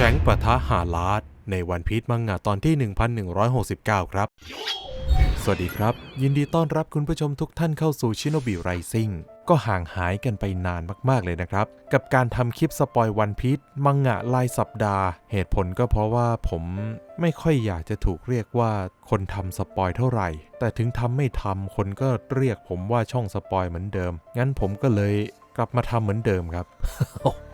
ชงปะทะหาลาดในวันพีชมังงะตอนที่ 1169 ครับ สวัสดีครับ ยินดีต้อนรับคุณผู้ชมทุกท่านเข้าสู่ชิโนบิไรซิ่งก็ห่างหายกันไปนานมากๆเลยนะครับ กับการทำคลิปสปอยวันพีชมังงะรายสัปดาห์ เหตุผลก็เพราะว่าผมไม่ค่อยอยากจะถูกเรียกว่าคนทำสปอยเท่าไหร่ แต่ถึงทำไม่ทำคนก็เรียกผมว่าช่องสปอยเหมือนเดิม งั้นผมก็เลย กลับมาทำเหมือนเดิมครับ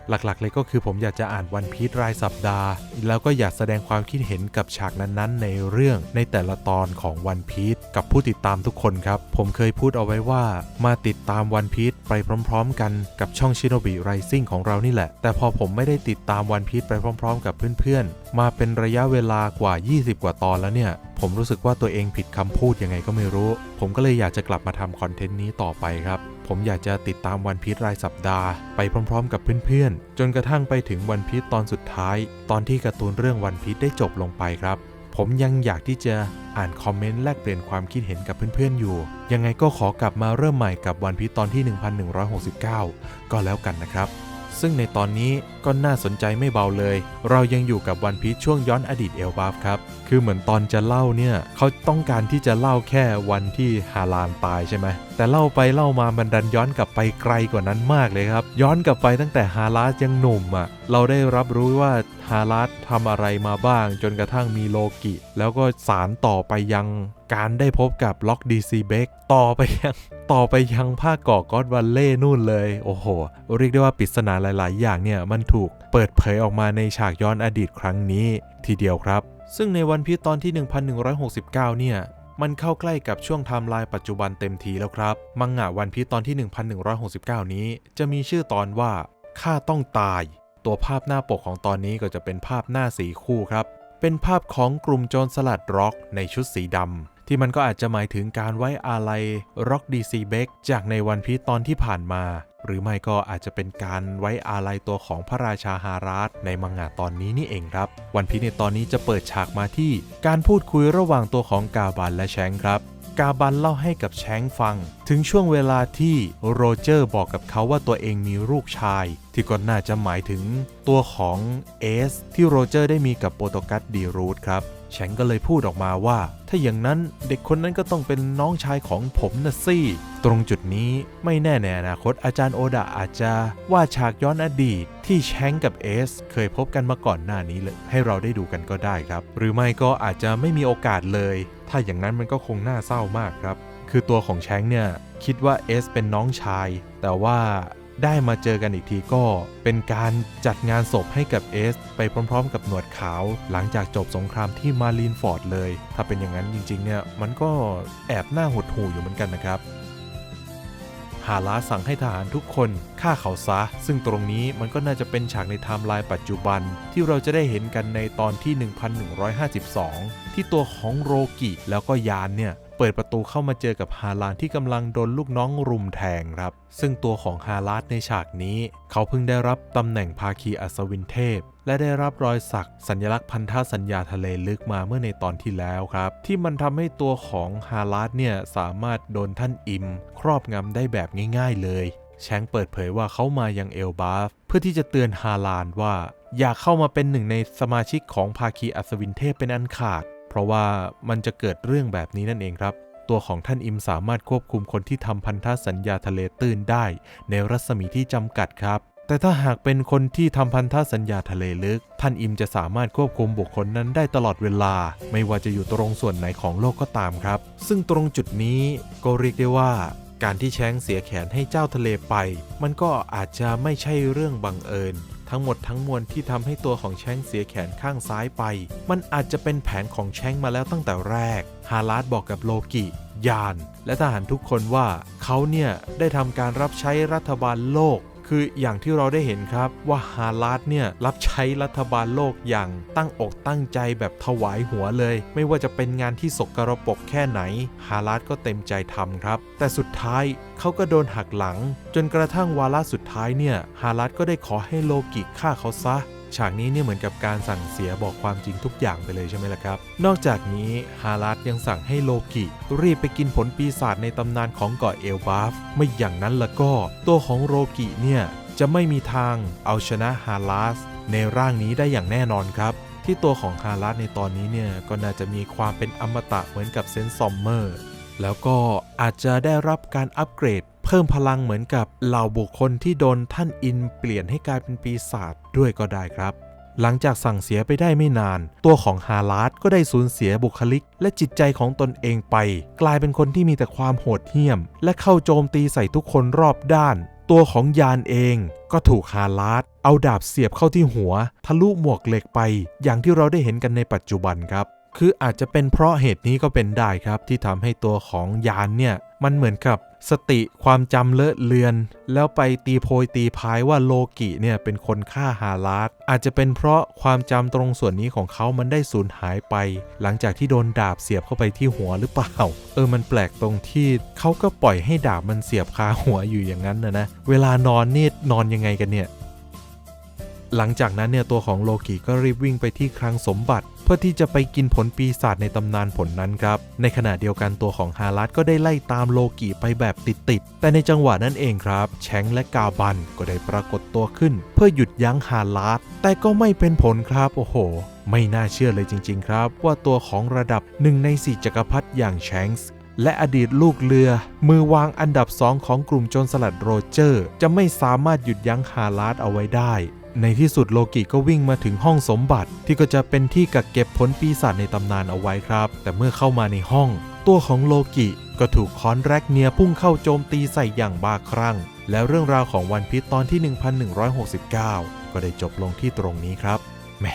หลักๆเลยก็คือผมอยากจะอ่านวันพีชรายสัปดาห์ แล้วก็อยากแสดงความคิดเห็นกับฉากนั้นๆ ในเรื่องในแต่ละตอนของวันพีชกับผู้ติดตามทุกคนครับ ผมเคยพูดเอาไว้ว่า มาติดตามวันพีชไปพร้อม ๆ กันกับช่องชิโนบิไรซิ่งของเรานี่แหละ แต่พอผมไม่ได้ติดตามวันพีชไปพร้อม ๆ กับเพื่อนๆ มาเป็นระยะเวลากว่า 20 กว่าตอนแล้วเนี่ย ผมรู้สึกว่าตัวเองผิดคำพูดยังไงก็ไม่รู้ ผมก็เลยอยากจะกลับมาทำคอนเทนต์นี้ต่อไปครับ ผมอยากจะติดตามวันพีชรายสัปดาห์ไปพร้อมๆ กับเพื่อนๆ จนกระทั่งไปถึงวันพีชตอนสุดท้าย ตอนที่การ์ตูนเรื่องวันพีชได้จบลงไปครับ ผมยังอยากที่จะอ่านคอมเมนต์แลกเปลี่ยนความคิดเห็นกับเพื่อนๆอยู่ ยังไงก็ขอกลับมาเริ่มใหม่กับวันพีชตอนที่ 1169 ก็แล้วกันนะครับ ซึ่งในตอนนี้ก็น่าสนใจไม่เบาเลย เรายังอยู่กับวันพีชช่วงย้อนอดีตเอลบาฟครับ คือเหมือนตอนจะเล่าเนี่ยเขาต้องการที่จะเล่าแค่วันที่ฮาลานตายใช่ไหมแต่เล่าไปเล่ามามันดันย้อนกลับไปไกลกว่านั้นมากเลยครับ ย้อนกลับไปตั้งแต่ฮาลาสยังหนุ่มอะ่ะ เราได้รับรู้ว่าฮาลาสทำอะไรมาบ้าง จนกระทั่งมีโลกิ แล้วก็สารต่อไปยังการได้พบกับล็อกดีซีเบกต่อไปยัง ต่อไปยังภาคก่อกอดวันเล่นู่นเลย โอ้โห เรียกได้ว่าปริศนาหลาย ๆ อย่างเนี่ยมันถูกเปิดเผยออกมาในฉากย้อนอดีตครั้งนี้ ทีเดียวครับ ซึ่งในวันพีตอนที่ 1169 เนี่ยมันเข้าใกล้กับช่วงไทม์ไลน์ปัจจุบันเต็มทีแล้วครับ มังงะวันพีตอนที่ 1169 นี้ จะมีชื่อตอนว่าข้าต้องตาย ตัวภาพหน้าปกของตอนนี้ก็จะเป็นภาพหน้าสีคู่ครับ เป็นภาพของกลุ่มโจรสลัดร็อกในชุดสีดำ ที่มันก็อาจจะหมายถึงการไว้อาลัยร็อกดีซีเบกจากในวันพีตอนที่ผ่านมา หรือไม่ก็อาจจะเป็นการไว้อาลัยตัวของพระราชาฮาราสในมังงะตอนนี้นี่เองครับ วันพีในตอนนี้จะเปิดฉากมาที่การพูดคุยระหว่างตัวของกาบันและแชงครับกาบันเล่าให้กับแชงฟัง ถึงช่วงเวลาที่โรเจอร์บอกกับเขาว่าตัวเองมีลูกชาย ที่ก็น่าจะหมายถึงตัวของเอสที่โรเจอร์ได้มีกับโปรโตกัสดีรูทครับ แชงก็เลยพูดออกมาว่า ถ้าอย่างนั้นเด็กคนนั้นก็ต้องเป็นน้องชายของผมนะสิตรงจุดนี้ไม่แน่ในอนาคตอาจารย์โอดะอาจจะว่าฉากย้อนอดีต ที่แชงกับเอส เคยพบกันมาก่อนหน้านี้เลย ให้เราได้ดูกันก็ได้ครับ หรือไม่ก็อาจจะไม่มีโอกาสเลย ถ้าอย่างนั้นมันก็คงน่าเศร้ามากครับ คือตัวของแชงเนี่ยคิดว่าเอสเป็นน้องชาย แต่ว่า ได้มาเจอกันอีกทีก็เป็นการจัดงานศพให้กับเอส ไปพร้อมๆ กับหนวดขาว หลังจากจบสงครามที่มารีนฟอร์ดเลย ถ้าเป็นอย่างนั้นจริงๆเนี่ยมันก็แอบน่าหดหู่อยู่เหมือนกันนะครับฮาลาสั่งให้ทหารทุกคนฆ่าเขาซะ ซึ่งตรงนี้มันก็น่าจะเป็นฉากในไทม์ไลน์ปัจจุบัน ที่เราจะได้เห็นกันในตอนที่ 1152 ที่ตัวของโรกิแล้วก็ยานเนี่ย เปิดประตูเข้ามาเจอกับฮาลานที่กำลังโดนลูกน้องรุมแทงครับ ซึ่งตัวของฮาลาสในฉากนี้ เขาเพิ่งได้รับตำแหน่งภาคีอัศวินเทพ และได้รับรอยสักสัญลักษณ์พันธสัญญาทะเลลึกมาเมื่อในตอนที่แล้วครับ ที่มันทำให้ตัวของฮาลาสเนี่ยสามารถโดนท่านอิม ครอบงำได้แบบง่าย ๆ เลย แชงเปิดเผยว่าเขามายังเอลบาฟเพื่อที่จะเตือนฮาลานว่า อย่าเข้ามาเป็นหนึ่งในสมาชิกของภาคีอัศวินเทพเป็นอันขาด ราะว่ามันจะเกิดเรื่องแบบนี้นั่นเองครับ ตัวของท่านอิมสามารถควบคุมคนที่ทำพันธสัญญาทะเลตื้นได้ ในรัศมีที่จำกัดครับ แต่ถ้าหากเป็นคนที่ทำพันธสัญญาทะเลลึก ท่านอิมจะสามารถควบคุมบุคคลนั้นได้ตลอดเวลา ไม่ว่าจะอยู่ตรงส่วนไหนของโลกก็ตามครับ ซึ่งตรงจุดนี้ก็เรียกได้ว่าการที่แช้งเสียแขนให้เจ้าทะเลไป มันก็อาจจะไม่ใช่เรื่องบังเอิญ ทั้งหมดทั้งมวลที่ทำให้ตัวของแช้งเสียแขนข้างซ้ายไป มันอาจจะเป็นแผนของแช้งมาแล้วตั้งแต่แรก ฮาลาดบอกกับโลกิยาน และทหารทุกคนว่าเขาเนี่ยได้ทำการรับใช้รัฐบาลโลก คืออย่างที่เราได้เห็นครับว่าฮาลาดเนี่ยรับใช้รัฐบาลโลกอย่างตั้งอกตั้งใจแบบถวายหัวเลย ไม่ว่าจะเป็นงานที่สกรปรกแค่ไหน ฮาลาดก็เต็มใจทำครับ แต่สุดท้ายเขาก็โดนหักหลัง จนกระทั่งวาระสุดท้ายเนี่ยฮาลาดก็ได้ขอให้โลกิฆ่าเขาซะ ฉากนี้เนี่ยเหมือนกับการสั่งเสียบอกความจริงทุกอย่างไปเลยใช่ไหมล่ะครับ นอกจากนี้ฮารัสยังสั่งให้โลกิ รีบไปกินผลปีศาจในตำนานของเกาะเอลบาฟไม่อย่างนั้นละก็ ตัวของโลกิเนี่ยจะไม่มีทางเอาชนะฮาลัสในร่างนี้ได้อย่างแน่นอนครับที่ตัวของฮารัสในตอนนี้เนี่ยก็น่าจะมีความเป็นอมตะเหมือนกับเซนซอมเมอร์ แล้วก็อาจจะได้รับการอัปเกรด เพิ่มพลังเหมือนกับเหล่าบุคคลที่โดนท่านอินเปลี่ยนให้กลายเป็นปีศาจด้วยก็ได้ครับ หลังจากสั่งเสียไปได้ไม่นาน ตัวของฮาลาดก็ได้สูญเสียบุคลิก และจิตใจของตนเองไป กลายเป็นคนที่มีแต่ความโหดเหี้ยม และเข้าโจมตีใส่ทุกคนรอบด้าน ตัวของยานเองก็ถูกฮาลาดเอาดาบเสียบเข้าที่หัว ทะลุหมวกเหล็กไป อย่างที่เราได้เห็นกันในปัจจุบันครับ คืออาจจะเป็นเพราะเหตุนี้ก็เป็นได้ครับที่ทำให้ตัวของยานเนี่ย มันเหมือนกับสติความจำเลอะเลือน แล้วไปตีโพยตีพายว่าโลกิเนี่ยเป็นคนฆ่าฮาลาดอาจจะเป็นเพราะความจำตรงส่วนนี้ของเขามันได้สูญหายไป หลังจากที่โดนดาบเสียบเข้าไปที่หัวหรือเปล่า เออมันแปลกตรงที่เขาก็ปล่อยให้ดาบมันเสียบคาหัวอยู่อย่างนั้นนะนะเวลานอนนี่นอนยังไงกันเนี่ยหลังจากนั้นเนี่ยตัวของโลกิก็รีบวิ่งไปที่คลังสมบัติ พื่อที่จะไปกินผลปีศาจในตำนานผลนั้นครับ ในขณะเดียวกันตัวของฮารัสก็ได้ไล่ตามโลกิไปแบบติดๆ แต่ในจังหวะนั้นเองครับแชงและกาบันก็ได้ปรากฏตัวขึ้น เพื่อหยุดยั้งฮารัสแต่ก็ไม่เป็นผลครับโอ้โหไม่น่าเชื่อเลยจริง ๆ ครับ ว่าตัวของระดับหนึ่งในสี่จักรพรรดิอย่างแชงส์และอดีตลูกเรือ มือวางอันดับสองของกลุ่มโจรสลัดโรเจอร์ จะไม่สามารถหยุดยั้งฮาลาดเอาไว้ได้ ในที่สุดโลกิก็วิ่งมาถึงห้องสมบัติที่ก็จะเป็นที่กักเก็บผลปีศาจในตำนานเอาไว้ครับ แต่เมื่อเข้ามาในห้อง ตัวของโลกิก็ถูกคอนแรกเนียพุ่งเข้าโจมตีใส่อย่างบ้าคลั่ง แล้วเรื่องราวของวันพิษตอนที่ 1169 ก็ได้จบลงที่ตรงนี้ครับแหม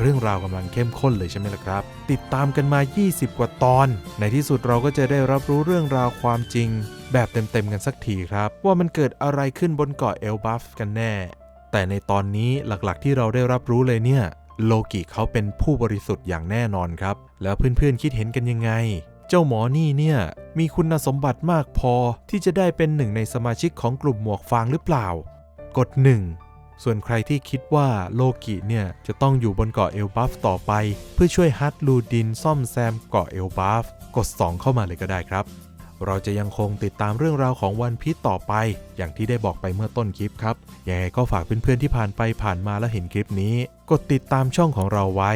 เรื่องราวกำลังเข้มข้นเลยใช่ไหมล่ะครับ ติดตามกันมา 20 กว่าตอน ในที่สุดเราก็จะได้รับรู้เรื่องราวความจริง แบบเต็มๆกันสักทีครับ ว่ามันเกิดอะไรขึ้นบนเกาะเอลบัฟกันแน่ แต่ในตอนนี้หลักๆที่เราได้รับรู้เลยเนี่ยโลกิเขาเป็นผู้บริสุทธิ์อย่างแน่นอนครับ แล้วเพื่อนๆคิดเห็นกันยังไง เจ้าหมอนี่เนี่ยมีคุณสมบัติมากพอที่จะได้เป็นหนึ่งในสมาชิกของกลุ่มหมวกฟางหรือเปล่า กดหนึ่งส่วนใครที่คิดว่าโลกิเนี่ยจะต้องอยู่บนเกาะเอลบัฟต่อไป เพื่อช่วยฮัตลูดินซ่อมแซมเกาะเอลบัฟกด 2 เข้ามาเลยก็ได้ครับ เราจะยังคงติดตามเรื่องราวของวันพี e ต่อไป อย่างที่ได้บอกไปเมื่อต้นคลิปครับ ยังไงก็ฝากเพื่อนๆที่ผ่านไปผ่านมาแล้วเห็นคลิปนี้ กดติดตามช่องของเราไว้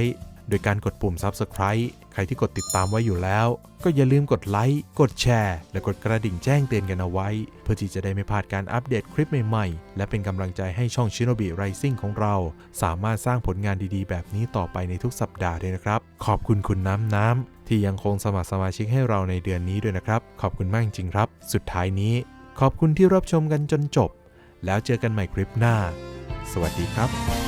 โดยการกดปุ่ม Subscribe ใครที่กดติดตามไว้อยู่แล้ว ก็อย่าลืมกดไลค์กดแชร์ และกดกระดิ่งแจ้งเตือนกันเอาไว้ เพื่อที่จะได้ไม่พลาดการอัปเดตคลิปใหม่ๆ และเป็นกำลังใจให้ช่อง Shinobi Rising ของเรา สามารถสร้างผลงานดีๆ แบบนี้ต่อไปในทุกสัปดาห์ด้วยนะครับ ขอบคุณคุณน้ำน้ำ ที่ยังคงสมัครสมาชิกให้เราในเดือนนี้ด้วยนะครับ ขอบคุณมากจริงครับ สุดท้ายนี้ ขอบคุณที่รับชมกันจนจบ แล้วเจอกันใหม่คลิปหน้า สวัสดีครับ